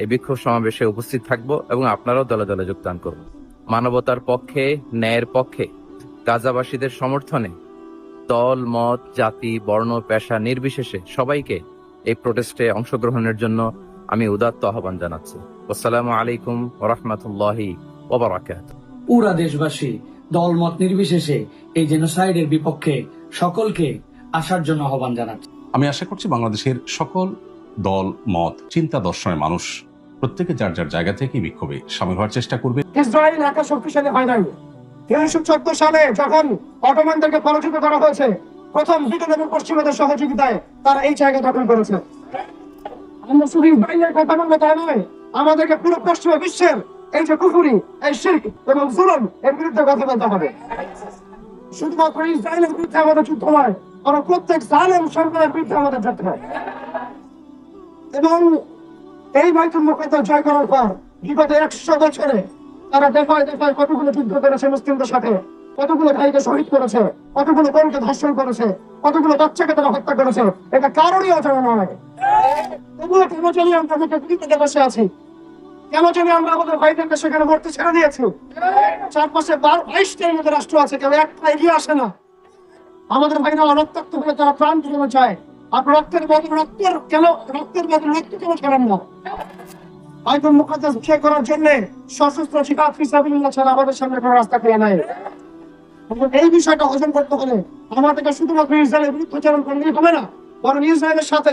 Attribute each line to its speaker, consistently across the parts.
Speaker 1: এই বিক্ষোভ সমাবেশে উপস্থিত থাকব এবং আপনারাও দলে দলে যোগদান করুন মানবতার পক্ষে ন্যায়ের পক্ষে গাজাবাসীদের সমর্থনে দল মত জাতি বর্ণ পেশা নির্বিশেষে সবাইকে এই প্রোটেস্টে অংশগ্রহণের জন্য আমি উদাত্ত আহ্বান জানাচ্ছি। আসসালামু আলাইকুম ওরহমতুল্লাহি ওবরাকাত
Speaker 2: পুরা দেশবাসী দলমত নির্বিশেষে এই জেনোসাইডের বিপক্ষে সকলকে আসার জন্য আহ্বান জানাচ্ছি।
Speaker 3: আমি আশা করছি বাংলাদেশের সকল দল, মত, চিন্তা দর্শনের মানুষ। প্রত্যেকে যার যার জায়গা থেকে বিক্ষোভে সামিল হওয়ার চেষ্টা করবে।
Speaker 4: ইসরায়েল একা শক্তিশালী হয় নাই। তিনশো চোদ্দ সালে যখন অটোমানদেরকে পরাজিত করা হয়েছে, প্রথম ব্রিটেন এবং পশ্চিমাদের সহযোগিতায় তারা এই জায়গা দখল করেছে। আমরা শুধু ইসরায়েলের কথা নয়, আমাদেরকে পুরো পশ্চিমা বিশ্বের এই যে এই শিল্প এবং এর বিরুদ্ধে কথা বলতে হবে। শুধুমাত্র ইসরায়েলের বিরুদ্ধে আমাদের যুদ্ধ নয় বরং প্রত্যেক জালেম সরকারের বিরুদ্ধে আমাদের যুদ্ধ হয়। এবং এই বাইতুল মুকাদ্দাস জয় করার পর বিগত একশো বছরে তারা দেখায় দেখায় কতগুলো যুদ্ধ করেছে মুসলিমদের সাথে, কতগুলো ভাইকে শহীদ করেছে, কতগুলো বোনকে ধর্ষণ করেছে, কতগুলো বাচ্চাকে তারা হত্যা করেছে, এটা কারণই অজানা নয়। তবুও কেন জানি আমরা আমাদের বসে আছি? কেন জানি আমরা আমাদের ভাইদেরকে সেখানে মরতে ছেড়ে দিয়েছি? চারপাশে বার বাইশটার মধ্যে রাষ্ট্র আছে, কেউ একটা এগিয়ে আসে না। আমাদের ভাইরা রক্তাক্ত হয়ে তারা প্রাণ দিতে চায় আর রক্তের রক্তের কেন? রক্তের রক্ত কেন ছাড়েন না? করার জন্য সশস্ত্র জিহাদ ফিসাবিল্লাহ ছাড়া আমাদের সামনে কোনো রাস্তা নাই। এই বিষয়টা হজম করতে হলে আমাদেরকে শুধুমাত্র ইসরায়েলের করলেই হবে না, বরং ইসরায়েলের সাথে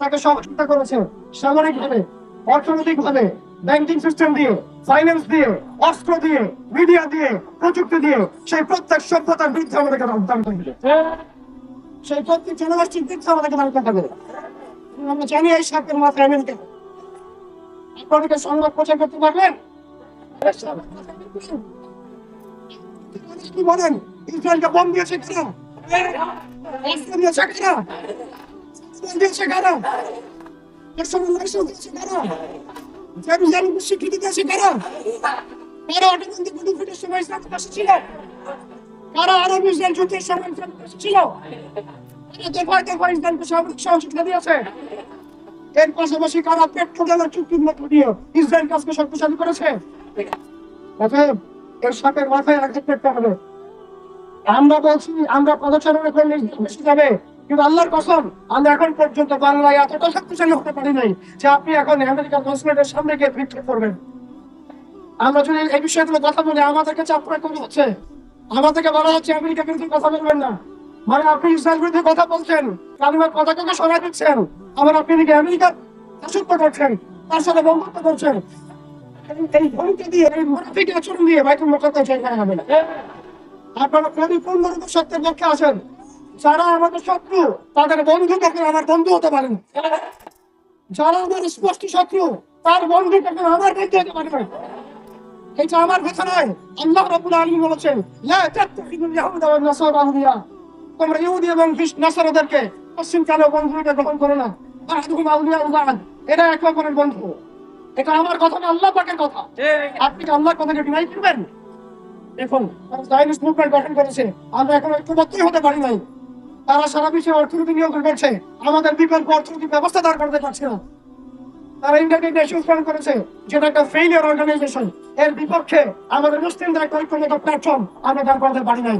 Speaker 4: তাকে সহযোগিতা করেছে সামরিক ভাবে অর্থনৈতিক ভাবে ব্যাংকিং সিস্টেম দিয়ে, ফাইন্যান্স দিয়ে, অস্ত্র দিয়ে, মিডিয়া দিয়ে, প্রযুক্তি দিয়ে, সেই প্রত্যেক সভ্যতার বিরুদ্ধে আমাদেরকে রক্তদান করবে সেই প্রত্যেক জনগোষ্ঠীর বিরুদ্ধে আমাদেরকে দাঁড়াতে হবে আমরা জানি এই সাপের মাথায় আমেরিকা আপনাদেরকে সংবাদ প্রচার করতে পারবেন কি বলেন? ইসরায়েলকে বোম দিয়েছে কেন? দিয়েছে কেন? দিয়েছে কেন? কেন? স্বীকৃতি দিয়েছে কেন? কারা অটোবন্দি গুলি ফুটের সময় ইসলামের পাশে ছিল কারা আরব ইসরায়েল যুদ্ধের ছিল বেশি কিন্তু আল্লাহর কসম, আমরা এখন পর্যন্ত বাংলায় এতটা শক্তিশালী হতে পারি নাই যে আপনি এখন আমেরিকার কনসুলেটের সামনে গিয়ে বিক্ষোভ করবেন। আমরা যদি এই বিষয়গুলো কথা বলি, আমাদেরকে চাপ প্রয়োগ হচ্ছে। আমাদেরকে বলা হচ্ছে আমেরিকা বিরুদ্ধে কথা বলবেন না। মানে আপনি ইসরায়েল বিরুদ্ধে কথা বলছেন, কালিমার পতাকাকে সরাই দিচ্ছেন। আবার আপনি এদিকে আমেরিকার দাসত্ব করছেন, তার সাথে বন্ধুত্ব করছেন। আপনারা পক্ষে আছেন যারা আমাদের তাদের বন্ধু আমার বন্ধু হতে পারেন যারা স্পষ্ট শত্রু, তার বন্ধু তখন আমার বন্ধু হতে পারবে এটা আমার কথা নয় আল্লাহ রাব্বুল আলামিন বলেছেন লা তাত্তাখিদুল ইয়াহুদা ওয়ান নাসারা আউলিয়া। তোমরা ইহুদি এবং নাসারাদেরকে পশ্চিম কালো বন্ধুরূপে গ্রহণ করো না এরা একে অপরের বন্ধু। এটা আমার কথা না আল্লাহ পাকের কথা। আপনি কি আল্লাহর কথাকে ডিনাই করবেন? দেখুন জাইনিস মুভমেন্ট গঠন করেছে। আমরা এখন ঐক্যবদ্ধই হতে পারি নাই। তারা সারা বিশ্বে অর্থনীতি নিয়ন্ত্রণ করছে। আমাদের বিকল্প অর্থনৈতিক ব্যবস্থা দাঁড় করতে পারছে না। তারা ইন্টারনেট নেশন করেছে যেটা একটা ফেইলিয়ার অর্গানাইজেশন এর বিপক্ষে আমাদের মুসলিমদের ঐক্যবদ্ধ প্ল্যাটফর্ম আমরা দাঁড় করতে পারি নাই।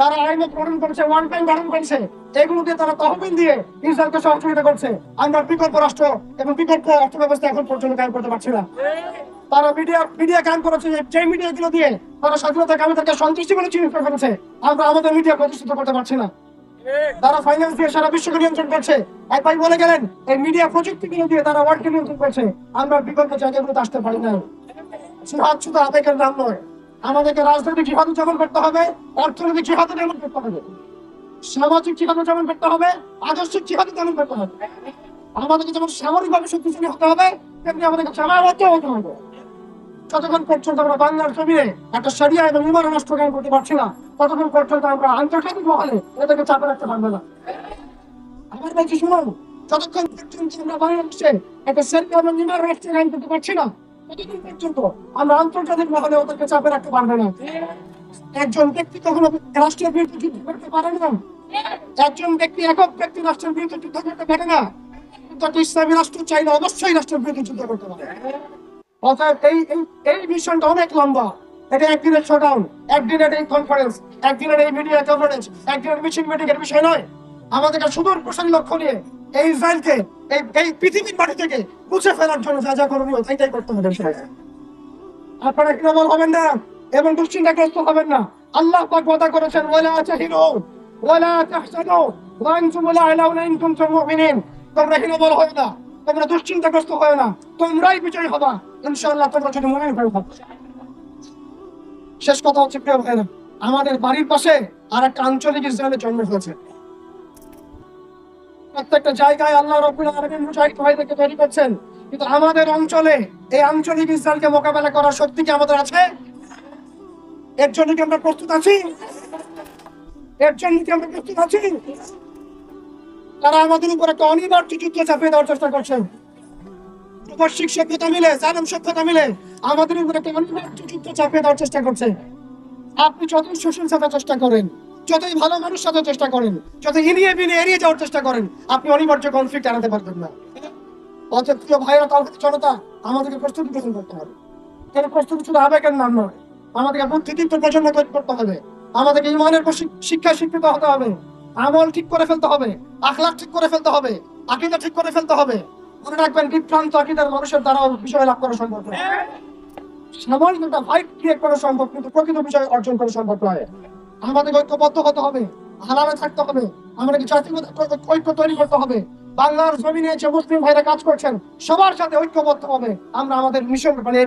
Speaker 4: তারা আইনে গ্রহণ করেছে ওয়ান টাইম গ্রহণ করেছে। এগুলো দিয়ে তারা তহবিল দিয়ে ইসরায়েলকে সহযোগিতা করছে। আমরা বিকল্প রাষ্ট্র এবং বিকল্প অর্থ ব্যবস্থা এখন পর্যন্ত কায়েম করতে পারছি না। তারা মিডিয়া মিডিয়া কায়েম করেছে যে মিডিয়া গুলো দিয়ে তারা স্বাধীনতা কামীদেরকে সন্তুষ্টি বলে চিহ্নিত করেছে, আমরা আমাদের মিডিয়া প্রতিষ্ঠিত করতে পারছি না। তারা ফাইন্যান্স দিয়ে সারা বিশ্বকে নিয়ন্ত্রণ করছে। এক ভাই বলে গেলেন, এই মিডিয়া প্রযুক্তি গুলো দিয়ে তারা ওয়ার্ল্ডকে নিয়ন্ত্রণ করছে। আমরা বিকল্প জায়গাগুলোতে আসতে পারি না জিহাদ শুধু আবেগের নাম নয়, আমাদেরকে রাজনৈতিক জিহাদ উদযাপন করতে হবে, অর্থনৈতিক জিহাদ উদযাপন করতে হবে। সামাজিক জিহাদ উদযাপন করতে হবে, আদর্শিক জিহাদ উদযাপন করতে হবে। আমাদেরকে যেমন সামরিক ভাবে শক্তিশালী হতে হবে, তেমনি আমাদেরকে জামায়াত হতে হবে। যতক্ষণ পর্যন্ত আমরা বাংলার জমিনে একটা সারিয়া এবং ইমান রাষ্ট্র করতে পারছি না, ততক্ষণ পর্যন্ত আমরা আন্তর্জাতিক মহলে এটাকে চাপে রাখতে পারব না। আমার বলছি শুনুন, যতক্ষণ পর্যন্ত আমরা বাংলাদেশে একটা সারিয়া এবং ইমান রাষ্ট্র করতে পারছি না আন্তর্জাতিক মহলে রাখতে পারব না। একজন ব্যক্তি করতে পারে না। একজন ব্যক্তি ব্যক্তি করতে অবশ্যই যুদ্ধ করতে পারে। এই এই অনেক লম্বা। এটা একদিনের শোডাউন একদিনের এই কনফারেন্স একদিনের এই মিডিয়া কভারেজ একদিনের মিছিল মিটিং এর বিষয় নয়। আমাদেরকে সুদূর প্রসারী লক্ষ্য নিয়ে এই ইসরায়েলকে এই পৃথিবীর মাটি থেকে মুছে ফেলার জন্য যা যা করণীয় করতে হবে। আপনারা হবেন না এবং দুশ্চিন্তাগ্রস্ত হবেন না। আল্লাহ পাক করেছেন, ওয়ালা তাহিনু ওয়ালা তাহসানু লা মুমিনিন। তোমরা হয় না, তোমরা দুশ্চিন্তাগ্রস্ত হয় না, তোমরাই হবা। ইনশাআল্লাহ তোমরা যদি হয়ে শেষ কথা হচ্ছে, প্রিয় ভাইরা আমাদের বাড়ির পাশে আর একটা আঞ্চলিক ইসরায়েলের জন্ম হয়েছে। প্রত্যেকটা জায়গায় আল্লাহ রব্বুল আলামিন মুজাহিদ ভাইদেরকে তৈরি করছেন। কিন্তু আমাদের অঞ্চলে, এই আঞ্চলিক ইসরায়েলকে মোকাবেলা করার শক্তি কি আমাদের আছে? এর জন্য কি আমরা প্রস্তুত আছি? এর জন্য কি আমরা প্রস্তুত আছি? তারা আমাদের উপর একটা অনিবার্য যুদ্ধ চাপিয়ে দেওয়ার চেষ্টা করছেন। প্রবাসিক সভ্যতা মিলে জানম সভ্যতা মিলে, আমাদের উপর একটা অনিবার্য যুদ্ধ চাপিয়ে দেওয়ার চেষ্টা করছে। আপনি যতই সুশীল চেষ্টা করেন যতই ভালো মানুষ সাথে চেষ্টা করেন যত এড়িয়ে বিনে এড়িয়ে যাওয়ার চেষ্টা করেন, আপনি অনিবার্য কনফ্লিক্ট আনাতে পারবেন না। অতএব প্রিয় তাহলে জনতা আমাদেরকে প্রস্তুতি গ্রহণ করতে হবে। কেন প্রস্তুতি শুধু আবেগের নাম নয় আমাদেরকে বুদ্ধিদীপ্ত প্রজন্ম তৈরি করতে হবে। আমাদেরকে ইমানের উপর শিক- শিক্ষায় শিক্ষিত হতে হবে। আমল ঠিক করে ফেলতে হবে। আখলাখ ঠিক করে ফেলতে হবে। আকিদা ঠিক করে ফেলতে হবে। মনে রাখবেন, বিভ্রান্ত আকিদার মানুষের দ্বারা বিষয় লাভ করা সম্ভব নয়। সামান্য একটা ক্রিয়েট করা সম্ভব, কিন্তু প্রকৃত বিষয় অর্জন করা সম্ভব নয়। আমাদের ঐক্যবদ্ধ হতে হবে হালালে থাকতে হবে আমাদের জাতিগত ঐক্য তৈরি করতে হবে। বাংলার জমিনে যে মুসলিম ভাইরা কাজ করছেন, সবার সাথে ঐক্যবদ্ধ হবে। আমরা আমাদের মিশন মানে